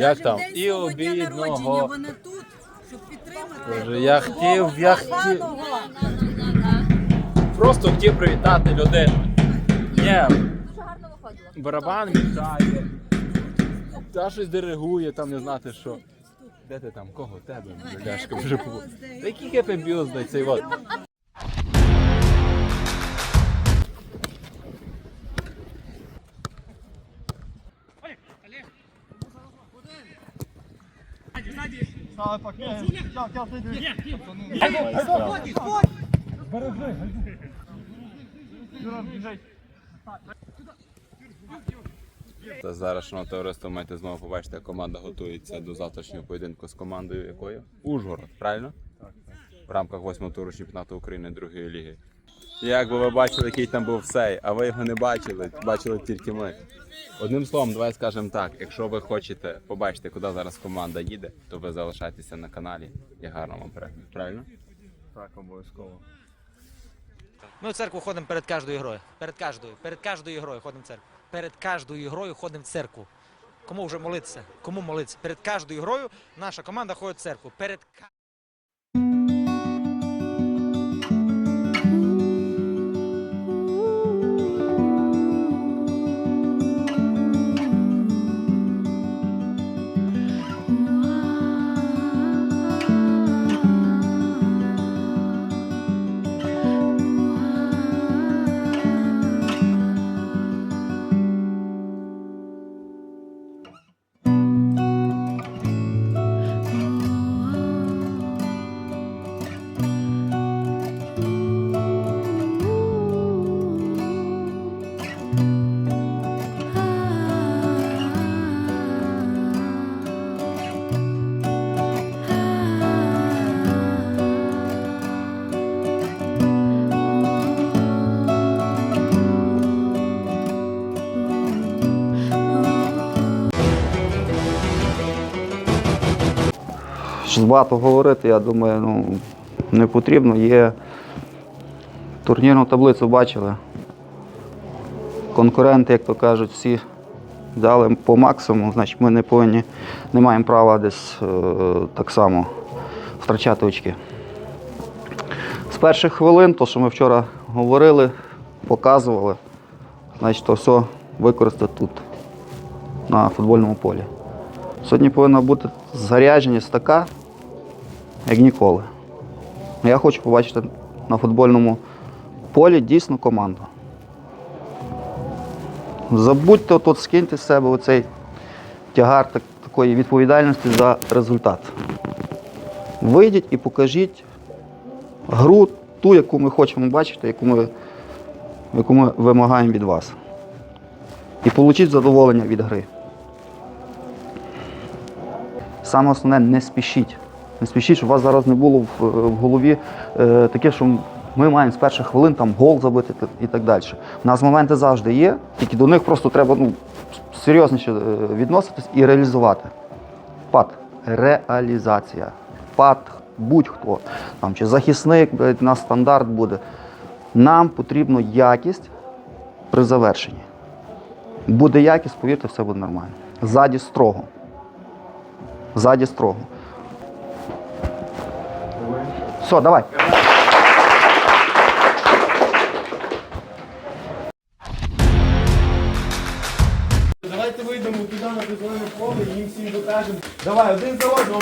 Як там? І свого дня обідного. народження вони тут, щоб підтримати. Боже, я хотів, я хотів. Просто хотів привітати людину. Ні, Дуже гарно виходило. барабан мішає. Та щось диригує, там не знати що. Де ти там? Кого? Тебе? Бляшка, вже побув. Та який хеппі бюздай цей от. Та зараз, шановне товариство, маєте знову побачити, як команда готується до завтрашнього поєдинку з командою якою? Ужгород, правильно? Так, так. В рамках восьмого туру чемпіонату України другої ліги. Як би ви бачили, який там був сей, а ви його не бачили, бачили тільки ми. Одним словом, давай скажемо так: якщо ви хочете побачити, куди зараз команда їде, то ви залишайтеся на каналі і гарно вам перегляду. Правильно? Так, обов'язково. Ми в церкву ходимо перед кожною грою. Перед кожною. Перед кожною грою ходимо в церкву. Перед кожною грою ходимо в церкву. Кому вже молитися? Кому молитися? Перед кожною грою наша команда ходить в церкву. Перед Щось багато говорити, я думаю, ну, не потрібно. Є турнірну таблицю бачили. Конкуренти, як то кажуть, всі дали по максимуму, значить ми не повинні, не маємо права десь е, так само втрачати очки. З перших хвилин, то, що ми вчора говорили, показували, значить, то все використати тут, на футбольному полі. Сьогодні повинна бути зарядженість така, як ніколи. Я хочу побачити на футбольному полі дійсну команду. Забудьте тут, скиньте з себе оцей тягар так- такої відповідальності за результат. Вийдіть і покажіть гру, ту, яку ми хочемо бачити, яку ми, яку ми вимагаємо від вас. І получіть задоволення від гри. Саме основне не спішіть. Не спішіть, щоб у вас зараз не було в, в голові е, таке, що ми маємо з перших хвилин там гол забити і так далі. У нас моменти завжди є, тільки до них просто треба ну, серйозніше е, відноситись і реалізувати. Пад. Реалізація. Пад будь-хто. Там, чи захисник, у нас стандарт буде. Нам потрібна якість при завершенні. Буде якість, повірте, все буде нормально. Ззаді строго. Ззаді строго. Все, давай. Давайте вийдемо туди на беззелене поле і їм всім докажемо. Давай, один за одного.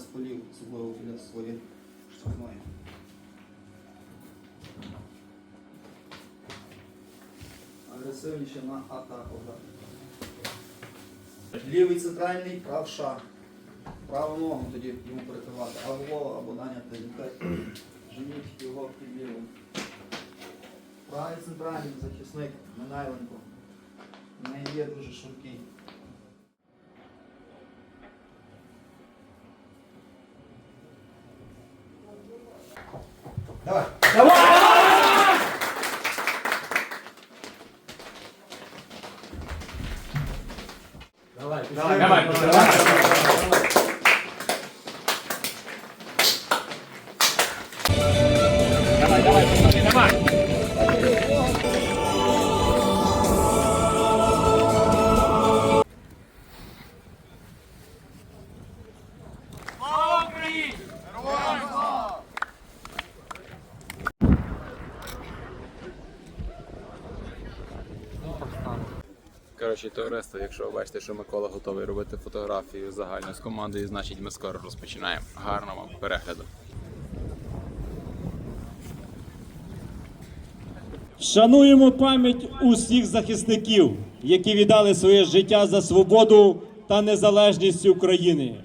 Без полів, особливо біля своєї штрафної. Агресивніше на атаку. Лівий центральний, правша. Праву ногу тоді йому перекривати. Або, або Даня нехай женіть його під лівим. Правий центральний захисник Минайленко. Не є дуже швидкий. Коротше, товариство, якщо ви бачите, що Микола готовий робити фотографію загально з командою, значить ми скоро розпочинаємо. Гарного вам перегляду. Шануємо пам'ять усіх захисників, які віддали своє життя за свободу та незалежність України.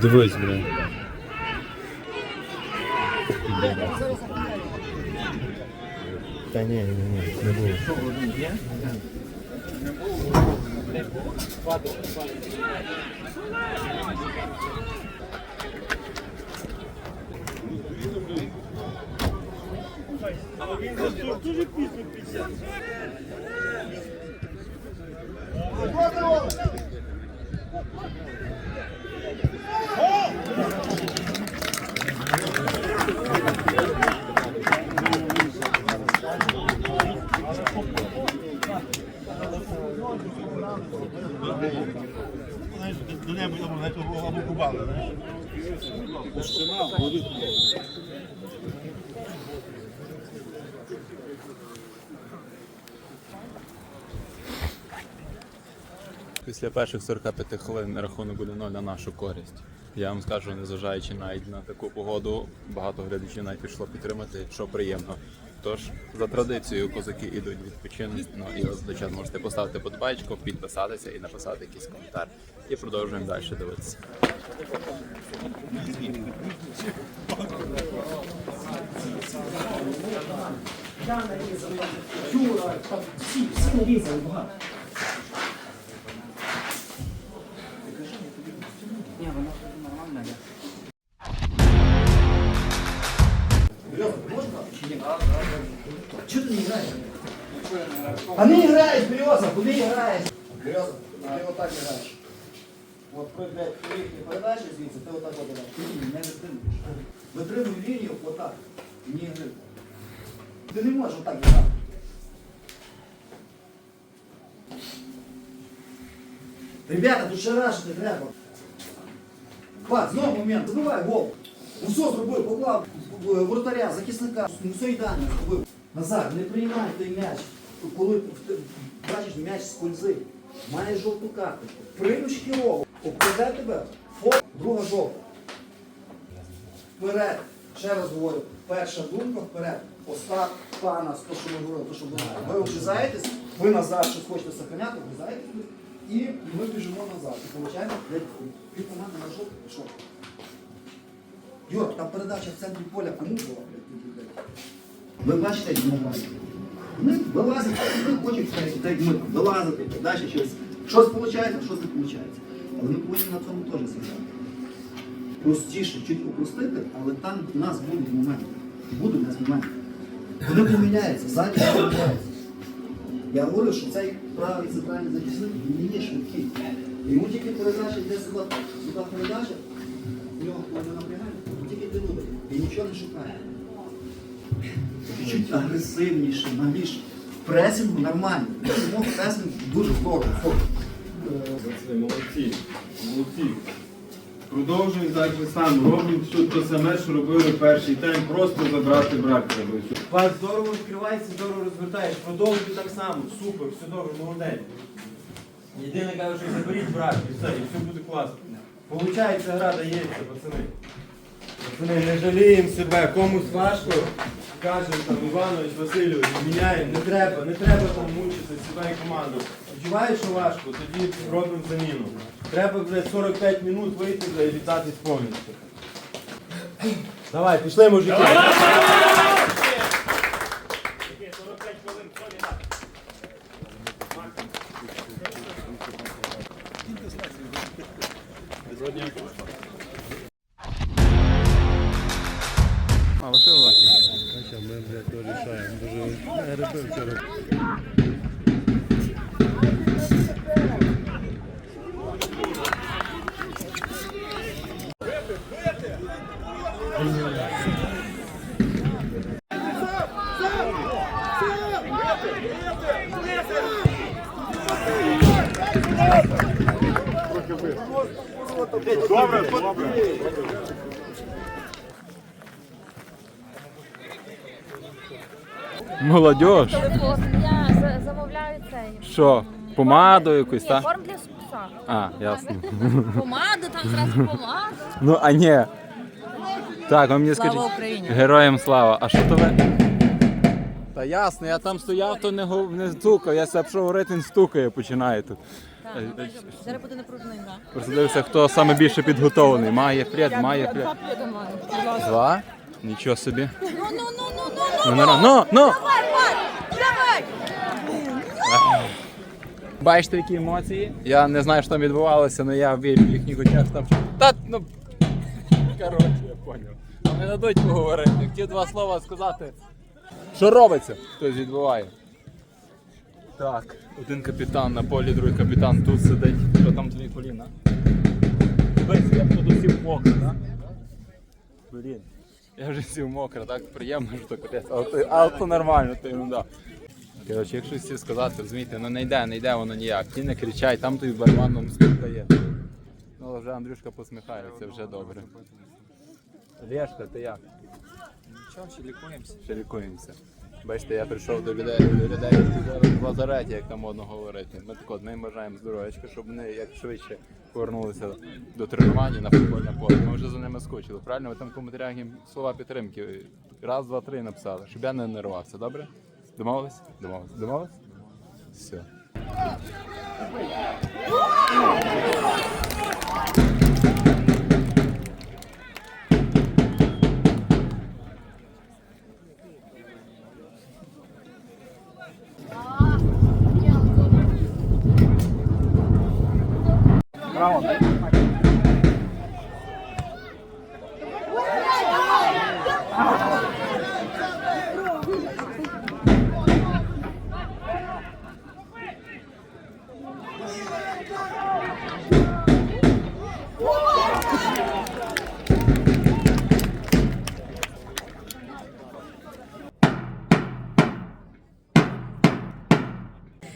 дивись, блин. Та ні, ні, ні, не було. Після перших 45 хвилин рахунок буде 0 на нашу користь. Я вам скажу, незважаючи навіть на таку погоду, багато глядачів навіть пішло підтримати, що приємно. Тож за традицією козаки йдуть відпочинок. Ну і ви звичайно можете поставити подбайку, підписатися і написати якийсь коментар. І продовжуємо далі дивитися. Чого ти не граєш? А не граєш, Береза, куди граєш? Береза, ти отак граєш. От при блядь, їхні передачі звідси, ти отак от граєш. Ти не витримуєш. Витримуй лінію отак. Не гри. Ти не можеш отак грати. Ребята, тут ще раз не треба. Пак, знову момент, забивай гол. Усе зробив, поклав е, воротаря, захисника, ну все ідеально зробив. Назар, не приймай той м'яч. Коли бачиш, м'яч скользить, маєш жовту карточку, приймеш хірову, обкладе тебе, фоп, друга жовта. Вперед, ще раз говорю, перша думка вперед. Остап, пана, то, що ми говорили, то, що ви, ви обрізаєтесь, ви назад щось хочете сохраняти, обрізаєтесь, і ми біжимо назад. І получаємо, блядь, команди на жовту пішов. Юр, там передача в центрі поля кому була, блядь? Ви бачите, як вони грають? Вони вилазять, вони хочуть так, ми вилазити, далі щось. Щось виходить, щось не виходить. Але ми повинні на цьому теж зіграти. Простіше, чуть опустити, але там в нас будуть моменти. Будуть у нас моменти. Вони поміняються, ззаді поміняються. Я говорю, що цей правий центральний захисник не є швидкий. Йому тільки передача йде сюди, сюди передача, в нього коли він і нічого не шукає. Чуть агресивніше, нагліше. В пресингу нормально. Тому пресинг дуже здорово. Це молодці, молодці. Продовжуємо так же само. Робимо все те саме, що робили перший тайм, просто забрати брак треба. Пас здорово відкривається, здорово розвертаєш. Продовжуй так само. Супер, все добре, молодець. Єдине кажу, що заберіть брак і все, і все буде класно. Получається, гра дається, пацани. Пацани, не жаліємо себе, комусь важко. Кажемо там Іванович, Васильович, міняємо, не треба, не треба там мучити себе і команду. Відчуваєш, що важко, тоді робимо заміну. Треба, вже 45 минут вийти і вітатись повністю. Давай, пішли, мужики. Молодіж. Я замовляю цей. Що? Помаду якусь, так? корм для пса. А, ясно. Помаду, там зразу помаду. Ну, а ні. Так, ви мені скажіть. Україні! Героям слава. А що то ви? Та ясно, я там стояв, то не, гов- не стукав. Я себе пішов говорити, він стукає, починає тут. Е, Зараз буде напружена гра. Просто дивився, хто саме більше підготовлений. Має фред, має фред. Два. Два? Нічого собі. Ну, ну, ну, ну, ну, Ну, ну, ну, ну! Бачите, які емоції? Я не знаю, що там відбувалося, але я вірю в їхніх очах там. Та ну. Коротше, я поняв. А не дадуть поговорити. Хотів два слова сказати. Що робиться? Хтось відбуває. Так, один капітан на полі, другий капітан тут сидить. Що там твої коліна? Дивись, я тут усів мокрий, так? Блін. Я вже сів мокро, так приємно, що капець. Але, то- але то нормально, ти ну да. Коротше, якщо всі сказати, розумієте, ну не йде, не йде воно ніяк. Ті не кричай, там той барманом скільки є. Ну, але вже Андрюшка посміхається, вже добре. Олєшка, ти як? Нічого, ще лікуємося. Ще лікуємося. Бачите, я прийшов до людей, до людей, в лазареті, як там модно говорити. Ми так ми бажаємо здоров'ячка, щоб вони як швидше повернулися до тренування на футбольне поле. Ми вже за ними скучили. Правильно, ви там в коментарях слова підтримки. Раз, два, три написали, щоб я не нервувався, добре? Домовились? Домовились. Домовились? Все.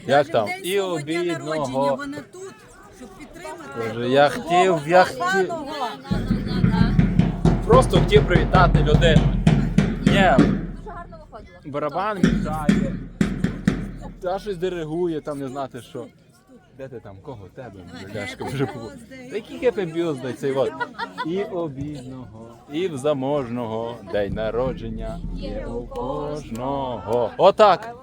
Як там? День І свого дня народження, обідного. вони тут, щоб підтримати. Боже, я хотів, я хотів. Просто хотів привітати людину. Ні, Дуже гарно виходило. барабан мішає. Та щось диригує, там не знати що. Де ти там? Кого? Тебе? Бляшка, вже побув. Який хеппі бюздай цей от. І обідного, і в заможного день народження є у кожного. Отак.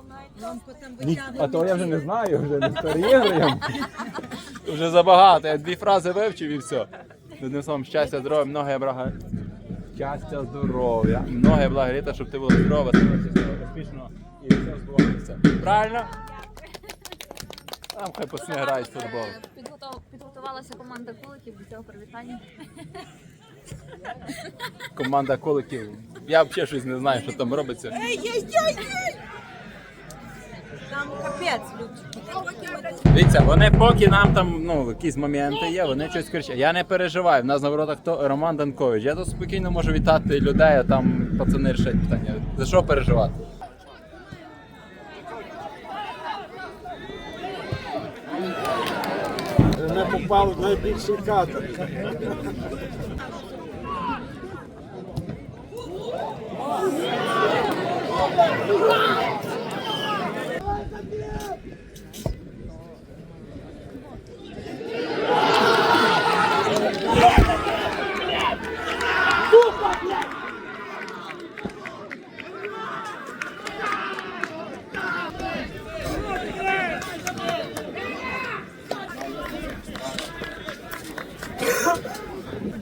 Ні, а то я вже не знаю, вже не старіємо. Вже забагато. Я дві фрази вивчив і все. Одним словом, щастя, здоров'я, многое блага. Щастя, здоров'я, многое блага літа, щоб ти була здорова, щасливо, успішно і все збувалося. Правильно? Там хай грають в футбол. Підготов- Підготувалася команда куликів до цього привітання. Команда коликів. Я взагалі щось не знаю, що там робиться. Там капець, Любчик. Дивіться, вони поки нам там ну, якісь моменти є, вони щось кричать. Я не переживаю. В нас на воротах то Роман Данкович. Я тут спокійно можу вітати людей, а там пацани рішать питання. За що переживати? Не попав в найбільший кадр.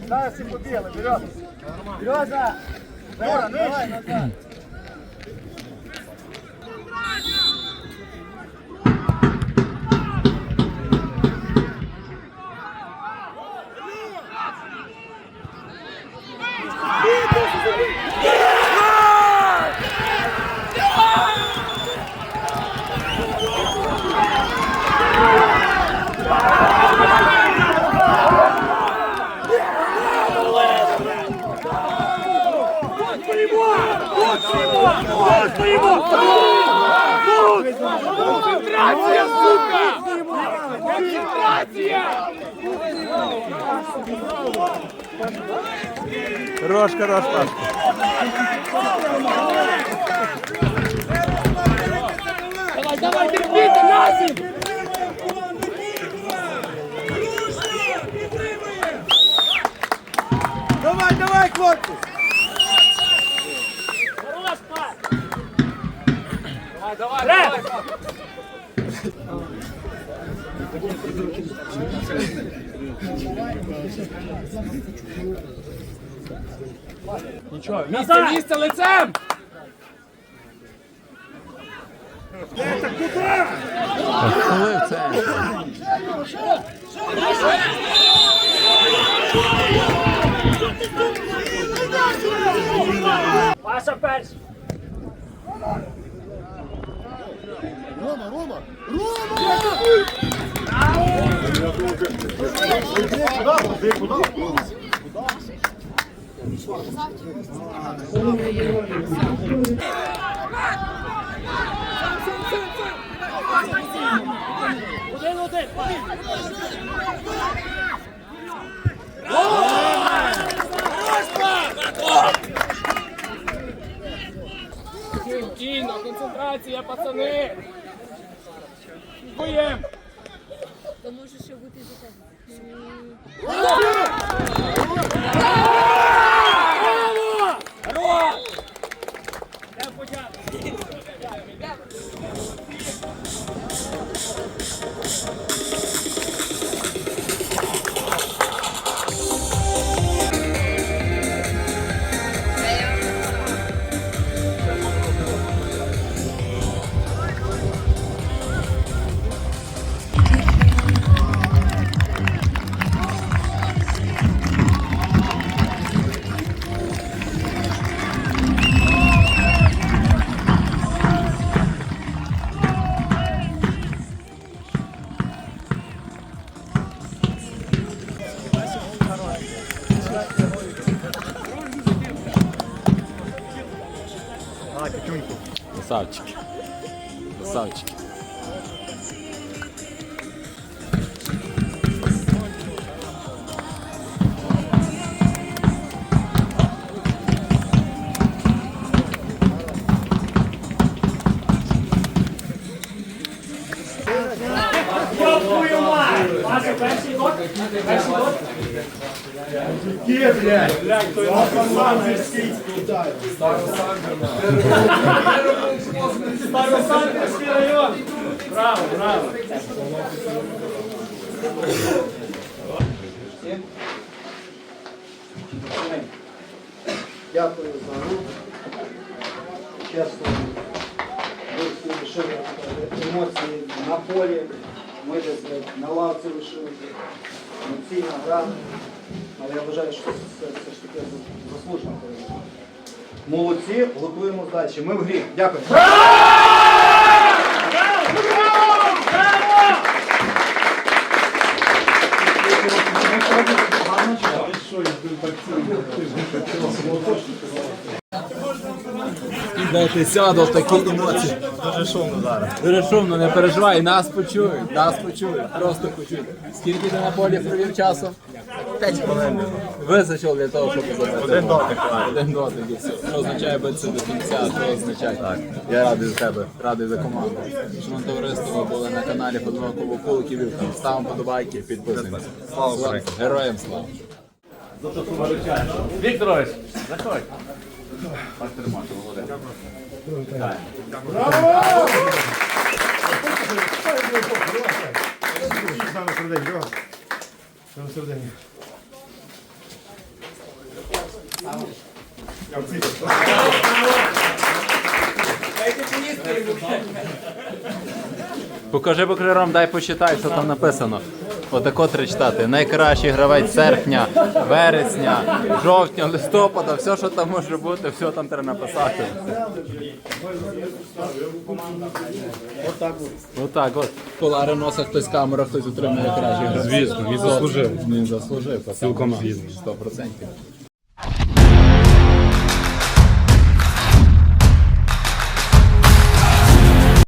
Зараз і побігли, Береза. Береза! Жора, давай назад. Рожка, рожка. Давай, давай, терпіться, Насім! Давай, давай, хлопці! Давай, давай, давай! Нічого, місце, місце лицем! Коли в це? Паша перший. Один, один. Спокійно, концентрація, пацани. Боєм. Красавчики. Красавчики. Паша перший гол. Перший гол. Старосамбірський район. Браво, браво. Дякую за гру. Чесно, ви всі лишили емоції на полі. Ми десь на лавці лишилися. Емоційна гра. Але я вважаю, що це все ж таки заслужена. Молодці, готуємо далі. Ми в грі. Дякую. Дайте сяду такі емоції. Дуже шумно зараз. Дуже шумно, не переживай, нас почують, нас почують, просто почують. Скільки ти на полі провів часу? П'ять хвилин. Вистачило для того, щоб забити. Один дотик. Один дотик і все. Що означає битися до кінця, що означає? Так. Я радий за тебе, радий за команду. Шановне товариство, ви були на каналі Футбольного клубу Кулик. Ставимо подобайки, підписуємося. Слава Героям слава! Вікторович, заходь. Покажи, покажи, Ром, дай почитай, що там написано. Отако три читати. Найкращий гравець серпня, вересня, жовтня, листопада, все, що там може бути, все там треба написати. Отак от. Отак от. Полари носа хтось камера, хтось отримує кращий гравець. Звісно, він заслужив. Він заслужив, цілком. 100%.